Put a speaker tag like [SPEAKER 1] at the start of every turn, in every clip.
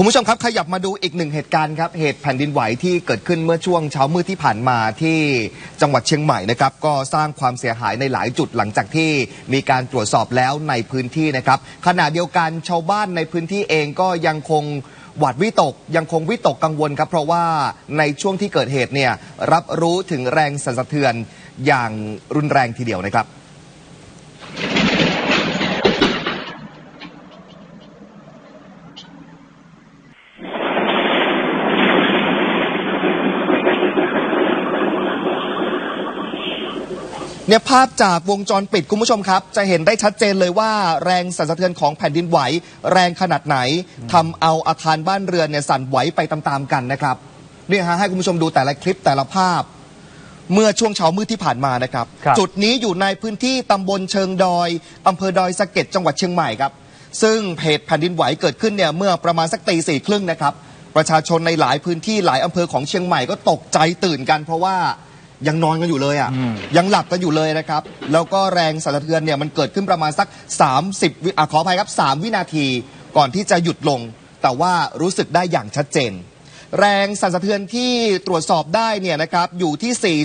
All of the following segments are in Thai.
[SPEAKER 1] คุณผู้ชมครับ ขยับมาดูอีกหนึ่งเหตุการณ์ครับ เหตุแผ่นดินไหวที่เกิดขึ้นเมื่อช่วงเช้ามืดที่ผ่านมาที่จังหวัดเชียงใหม่นะครับ ก็สร้างความเสียหายในหลายจุดหลังจากที่มีการตรวจสอบแล้วในพื้นที่นะครับ ขณะเดียวกันชาวบ้านในพื้นที่เองก็ยังคงหวาดวิตกยังคงวิตกกังวลครับเพราะว่าในช่วงที่เกิดเหตุเนี่ยรับรู้ถึงแรงสั่นสะเทือนอย่างรุนแรงทีเดียวนะครับ เนี่ยภาพจากวงจรปิดคุณผู้ชมครับ จะเห็นได้ชัดเจนเลยว่าแรงสั่นสะเทือนของแผ่นดินไหว แรงขนาดไหนทำเอาอาคารบ้านเรือนเนี่ยสั่นไหวไปตามๆกันนะครับเนี่ยฮะให้คุณผู้ชมดูแต่ละคลิปแต่ละภาพ เมื่อช่วงเช้ามืดที่ผ่านมานะครับ
[SPEAKER 2] ครับ
[SPEAKER 1] จุดนี้อยู่ในพื้นที่ตำบลเชิงดอยอำเภอดอยสะเก็ดจังหวัดเชียงใหม่ครับซึ่งเหตุแผ่นดินไหวเกิดขึ้นเนี่ยเมื่อประมาณสักตีสี่ครึ่งนะครับประชาชนในหลายพื้นที่หลายอำเภอของเชียงใหม่ก็ตกใจตื่นกันเพราะว่า ยังนอนกันอยู่เลยอะ
[SPEAKER 2] อืม
[SPEAKER 1] ยังหลับกันอยู่เลยนะครับ แล้วก็แรงสั่นสะเทือนเนี่ยมันเกิดขึ้นประมาณสัก 30วิอะขออภัยครับ 3 วินาทีก่อนที่จะหยุดลง แต่ว่ารู้สึกได้อย่างชัดเจน แรงสั่นสะเทือนที่ตรวจสอบได้เนี่ยนะครับอยู่ที่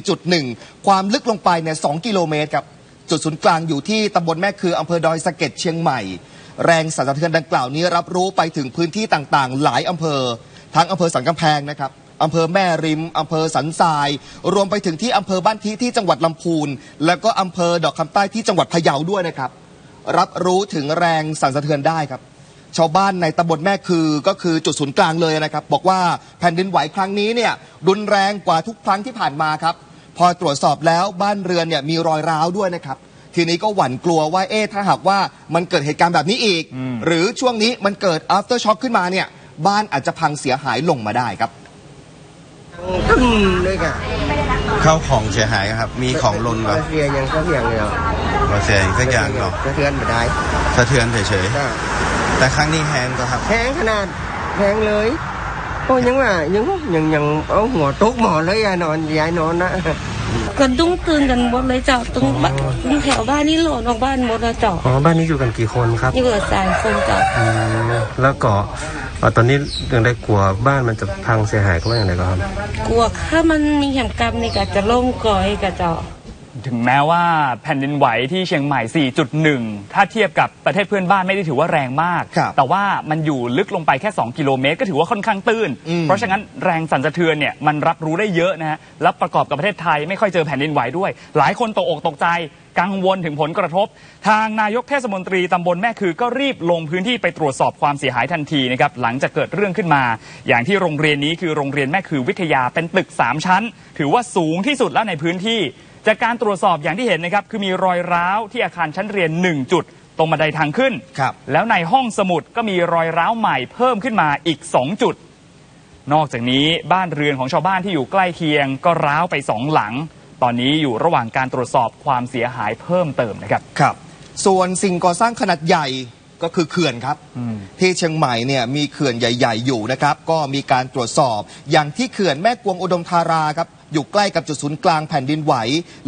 [SPEAKER 1] 4.1 ความลึกลงไปเนี่ย2กิโลเมตรครับจุดศูนย์กลางอยู่ที่ตำบลแม่คืออำเภอดอยสะเก็ดเชียงใหม่ แรงสั่นสะเทือนดังกล่าวนี้รับรู้ไปถึงพื้นที่ต่างๆ หลายอำเภอ ทั้งอำเภอสันกำแพงนะครับ อำเภอแม่ริมอำเภอสันทราย รวมไปถึงที่อำเภอบ้านทีที่จังหวัดลำพูน แล้วก็อำเภอดอกคำใต้ที่จังหวัดพะเยาด้วยนะครับ รับรู้ถึงแรงสั่นสะเทือนได้ครับ ชาวบ้านในตำบลแม่คือก็คือจุดศูนย์กลางเลยนะครับ บอกว่าแผ่นดินไหวครั้งนี้เนี่ยรุนแรงกว่าทุกครั้งที่ผ่านมาครับ พอตรวจสอบแล้วบ้านเรือนเนี่ยมีรอยร้าวด้วยนะครับทีนี้ก็หวั่นกลัวว่าเอ๊ะถ้าหากว่ามันเกิดเหตุการณ์แบบนี้อีก หรือช่วงนี้มันเกิด after shock ขึ้นมาเนี่ย บ้านอาจจะพังเสียหายลงมาได้ครับ
[SPEAKER 3] ตึ้งเลยค่ะ
[SPEAKER 4] เข้าของเสียหายครับ มีของหล่นเหรอ
[SPEAKER 3] เสียยังก็เพียงเลยเหรอ
[SPEAKER 4] เราเสียอีกสักอย่างเหรอ
[SPEAKER 3] สะเทือนไม่ได้
[SPEAKER 4] สะเทือนเฉย
[SPEAKER 3] ก็
[SPEAKER 4] ๆแต่ครั้งนี้แฮงก็ครับ
[SPEAKER 3] แพงขนาดแพงเลยโอ้ยังว่ายังยังยังเอาหัวตุกหมอนเลยยายนอนยายนอนนะ
[SPEAKER 5] กันตุ้งตื่นกันหมดเลยเจ้าตุ้งบ้านตุ้งแถวบ้านนี่หล่นออกบ้านหมดแล้วเจ้า
[SPEAKER 6] อ๋อบ้านนี้อยู่กันกี่คนครับ
[SPEAKER 5] อยู่กับสามคนเจ้า
[SPEAKER 6] อืมแล้วก็เอ่อตอนนี้ยังได้กลัวบ้านมันจะพังเสียหายก็ว่าอย่างไรก็ครับ
[SPEAKER 5] กลัวถ้ามันมีแหมกรรมนี่ก็จะล่มก่อยกับเจ้า
[SPEAKER 2] ถึงแม้ว่าแผ่นดินไหวที่เชียงใหม่ 4.1 ถ้าเทียบกับประเทศเพื่อนบ้านไม่ได้ถือว่าแรงมาก
[SPEAKER 1] ครับ
[SPEAKER 2] แต่ว่ามันอยู่ลึกลงไปแค่ 2 กิโลเมตร ก็ถือว่าค่อนข้างตื้น
[SPEAKER 1] อืม
[SPEAKER 2] เพราะฉะนั้นแรงสั่นสะเทือนเนี่ยมันรับรู้ได้เยอะนะฮะ แล้วประกอบกับประเทศไทยไม่ค่อยเจอแผ่นดินไหวด้วย หลายคนตกอกตกใจ กังวลถึงผลกระทบ ทางนายกเทศมนตรีตำบลแม่คือก็รีบลงพื้นที่ไปตรวจสอบความเสียหายทันทีนะครับหลังจากเกิดเรื่องขึ้นมา อย่างที่โรงเรียนนี้คือโรงเรียนแม่คือวิทยาเป็นตึก 3 ชั้น ถือว่าสูงที่สุดแล้วในพื้นที่ จากการตรวจสอบอย่างที่เห็นนะครับคือมีรอยร้าวที่อาคารชั้นเรียน 1 จุดตรงบันไดทางขึ้น
[SPEAKER 1] ครับ
[SPEAKER 2] แล้วในห้องสมุดก็มีรอยร้าวใหม่เพิ่มขึ้นมาอีก 2 จุด นอกจากนี้บ้านเรือนของชาวบ้านที่อยู่ใกล้เคียงก็ร้าวไปสองหลัง ตอนนี้อยู่ระหว่างการตรวจสอบความเสียหายเพิ่มเติมนะครับ
[SPEAKER 1] ครับ ส่วนสิ่งก่อสร้างขนาดใหญ่ก็คือเขื่อนครับที่เชียงใหม่เนี่ยมีเขื่อนใหญ่ ๆ อยู่นะครับ ก็มีการตรวจสอบ อย่างที่เขื่อนแม่กวงอุดมธาราครับ อยู่ใกล้กับจุดศูนย์กลางแผ่นดินไหว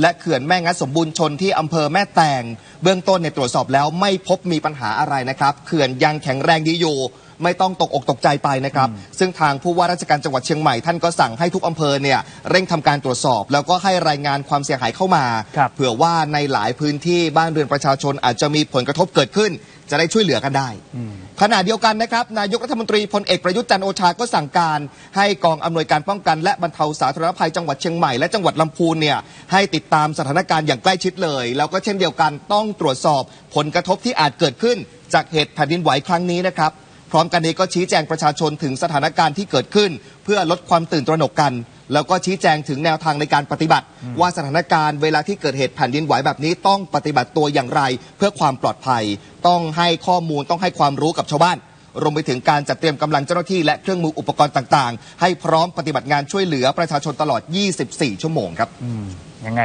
[SPEAKER 1] และเขื่อนแม่งัดสมบูรณ์ชนที่อำเภอแม่แตงเบื้องต้นเนี่ยตรวจสอบแล้วไม่พบมีปัญหาอะไรนะครับเขื่อนยังแข็งแรงดีอยู่ ไม่ต้องตกอกตกใจไปนะครับ ซึ่งทางผู้ว่าราชการจังหวัดเชียงใหม่ท่านก็สั่งให้ทุกอำเภอเนี่ยเร่งทำการตรวจสอบ แล้วก็ให้รายงานความเสียหายเข้ามา
[SPEAKER 2] ครับ
[SPEAKER 1] เผื่อว่าในหลายพื้นที่บ้านเรือนประชาชนอาจจะมีผลกระทบเกิดขึ้น จะได้ช่วยเหลือกันได้ ขณะเดียวกันนะครับ นายกรัฐมนตรีพลเอกประยุทธ์จันทร์โอชาก็สั่งการ ให้กองอำนวยการป้องกันและบรรเทาสาธารณภัยจังหวัดเชียงใหม่และจังหวัดลำพูนเนี่ยให้ติดตามสถานการณ์อย่างใกล้ชิดเลย แล้วก็เช่นเดียวกันต้องตรวจสอบผลกระทบที่อาจเกิดขึ้น จากเหตุแผ่นดินไหวครั้งนี้นะครับพ ร้อมกันนี้ก็ชี้แจงประชาชนถึงสถานการณ์ที่เกิดขึ้น เพื่อลดความตื่นตระหนกกัน แล้วก็ชี้แจงถึงแนวทางในการปฏิบัติ ว่าสถานการณ์เวลาที่เกิดเหตุแผ่นดินไหวแบบนี้ต้องปฏิบัติตัวอย่างไร เพื่อความปลอดภัย ต้องให้ข้อมูลต้องให้ความรู้กับชาวบ้านรวมไปถึงการจัดเตรียมกำลังเจ้าหน้าที่และเครื่องมืออุปกรณ์ต่างๆ ให้พร้อมปฏิบัติงานช่วยเหลือประชาชนตลอด 24 ชั่วโมงครับ
[SPEAKER 2] ยังไง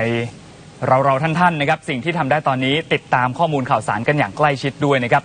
[SPEAKER 2] เราเราๆท่านๆนะครับ สิ่งที่ทำได้ตอนนี้ติดตามข้อมูลข่าวสารกันอย่างใกล้ชิดด้วยนะครับ